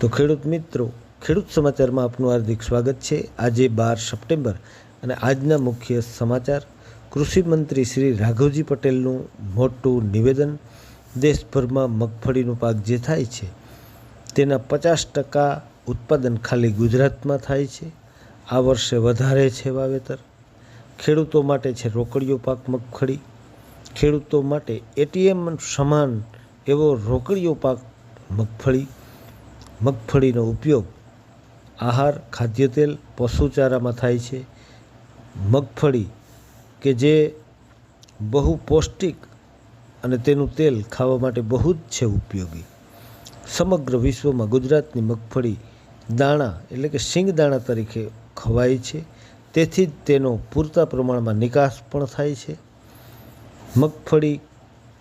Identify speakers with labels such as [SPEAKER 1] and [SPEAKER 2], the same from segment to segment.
[SPEAKER 1] તો ખેડૂત મિત્રો, ખેડૂત સમાચારમાં આપનું હાર્દિક સ્વાગત છે. આજે બાર સપ્ટેમ્બર અને આજના મુખ્ય સમાચાર. કૃષિ મંત્રી શ્રી રાઘવજી પટેલનું મોટું નિવેદન, દેશભરમાં મગફળીનો પાક જે થાય છે, તેના પચાસ ટકા ઉત્પાદન ખાલી ગુજરાતમાં થાય છે. આ વર્ષે વધારે છે વાવેતર. ખેડૂતો માટે છે રોકડીયો પાક મગફળી. ખેડૂતો માટે એટીએમ સમાન એવો રોકડીયો પાક મગફળી. મગફળીનો ઉપયોગ આહાર ખાદ્ય તેલ પશુચારામાં થાય છે. મગફળી કે જે બહુ પૌષ્ટિક અને તેનું તેલ ખાવા માટે બહુ જ છે ઉપયોગી. સમગ્ર વિશ્વમાં ગુજરાતની મગફળી દાણા એટલે કે સિંગ દાણા તરીકે ખવાય છે. તેથી જ તેનો પૂરતા પ્રમાણમાં નિકાસ પણ થાય છે. મગફળી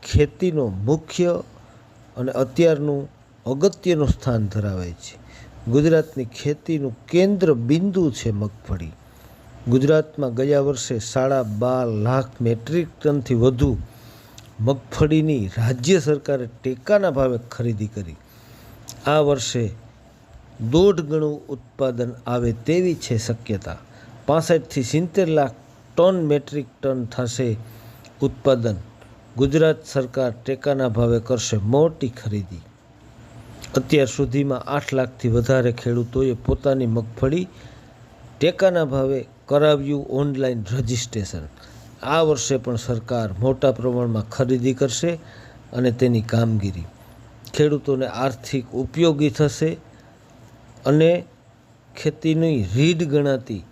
[SPEAKER 1] ખેતીનો મુખ્ય અને અત્યારનું અગત્યનું સ્થાન ધરાવે છે. ગુજરાતની ખેતીનું કેન્દ્ર બિંદુ છે મગફળી. ગુજરાતમાં ગયા વર્ષે સાડા બાર લાખ મેટ્રિક ટનથી વધુ મગફળીની રાજ્ય સરકારે ટેકાના ભાવે ખરીદી કરી. આ વર્ષે દોઢ ગણું ઉત્પાદન આવે તેવી છે શક્યતા. પાસઠથી સિત્તેર લાખ ટન મેટ્રિક ટન થશે ઉત્પાદન. ગુજરાત સરકાર ટેકાના ભાવે કરશે મોટી ખરીદી. અત્યાર સુધીમાં આઠ લાખથી વધારે ખેડૂતોએ પોતાની મગફળી ટેકાના ભાવે કરાવ્યું ઓનલાઈન રજિસ્ટ્રેશન. આ વર્ષે પણ સરકાર મોટા પ્રમાણમાં ખરીદી કરશે અને તેની કામગીરી. ખેડૂતોને આર્થિક ઉપયોગી થશે અને ખેતીની રીઢ ગણાતી